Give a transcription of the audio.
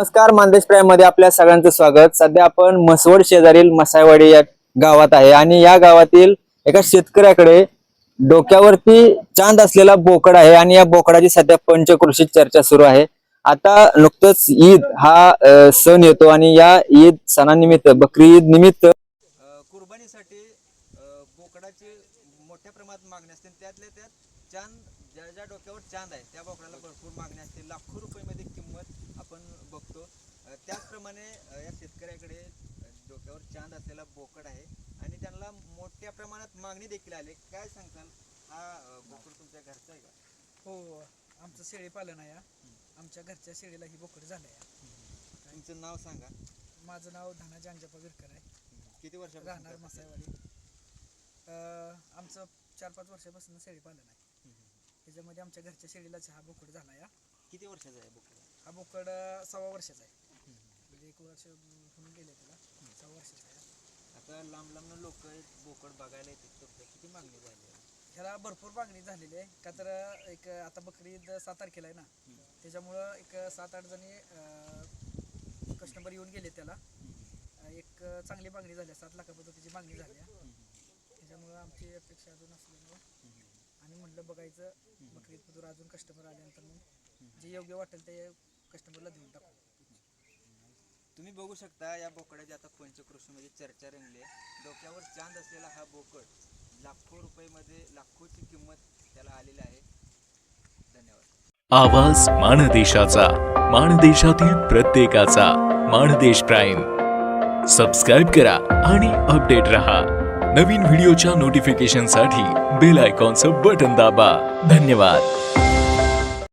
नमस्कार मानदेश प्राईममध्ये आपल्या सगळ्यांचं स्वागत. सध्या आपण म्हसवड शेजारील मसायवाडी या गावात आहे आणि या गावातील एका शेतकऱ्याकडे डोक्यावरती चांद असलेला बोकड आहे आणि या बोकडाची सध्या पंचकृषी चर्चा सुरू आहे. आता नुकतंच ईद हा सण येतो आणि या ईद सणानिमित्त बकरी ईद निमित्त कुर्बानीसाठी बोकडाची मोठ्या प्रमाणात मागणी असते. त्यातल्या त्यात चांद ज्या ज्या डोक्यावर चांद आहे त्या बोकडाला भरपूर मागणी असते. लाखो रुपयामध्ये किंमत आपण त्याचप्रमाणे या शेतकऱ्याकडे डोक्यावर चांद असलेला बोकड आहे आणि त्यांना मोठ्या प्रमाणात मागणी देखील आली. काय सांगताल? हा बोकड तुमच्या घरचा आहे का? हो आमचं शेळी पालन आहे. आमच्या घरच्या शेळीला ही बोकड झालं आहे तुमचं नाव सांगा. माझं नाव धनाजी अंजप्पा विरकर आहे. किती वर्ष राहणार मसाईवाडी. आमचं चार पाच वर्षापासून शेळी पालन आहे त्याच्यामध्ये आमच्या घरच्या शेळीलाच हा बोकड झाला आहे हा. किती वर्षाचा आहे बोकड? हा बोकड सव्वा वर्षाचा आहे. म्हणजे एक वर्ष होऊन गेले त्याला. आहे. आता लांब लांब लोक बोकड बघायला येतात किती मागणी झाली आहे? ह्याला भरपूर मागणी झालेली आहे. का तर एक आता बकरी ईद सात तारखेला आहे ना. त्याच्यामुळं एक सात आठ जणी कस्टमर येऊन गेले त्याला. एक चांगली मागणी झाली. सात लाखापर्यंत त्याची मागणी झाली. त्याच्यामुळं आमची अपेक्षा अजून असल्यामुळं. आणि म्हटलं बघायचं बकरी ईद अजून कस्टमर आल्यानंतर मग जे योग्य वाटेल ते कस्टमरला देऊन टाकू. तुम्ही बघू शकता या बोकडाची आता पंचकृषीमध्ये म्हणजे चर्चा रंगली आहे. डोक्यावर चांद असलेला हा बोकड लाखो रुपयेमध्ये लाखोची किंमत त्याला आलेली आहे. धन्यवाद. आवाज माणदेशाचा माणदेशातील प्रत्येकाचा माणदेश प्राईम. सबस्क्राईब करा आणि अपडेट रहा. नवीन व्हिडिओच्या नोटिफिकेशनसाठी बेल आयकॉनचं बटन दाबा. धन्यवाद.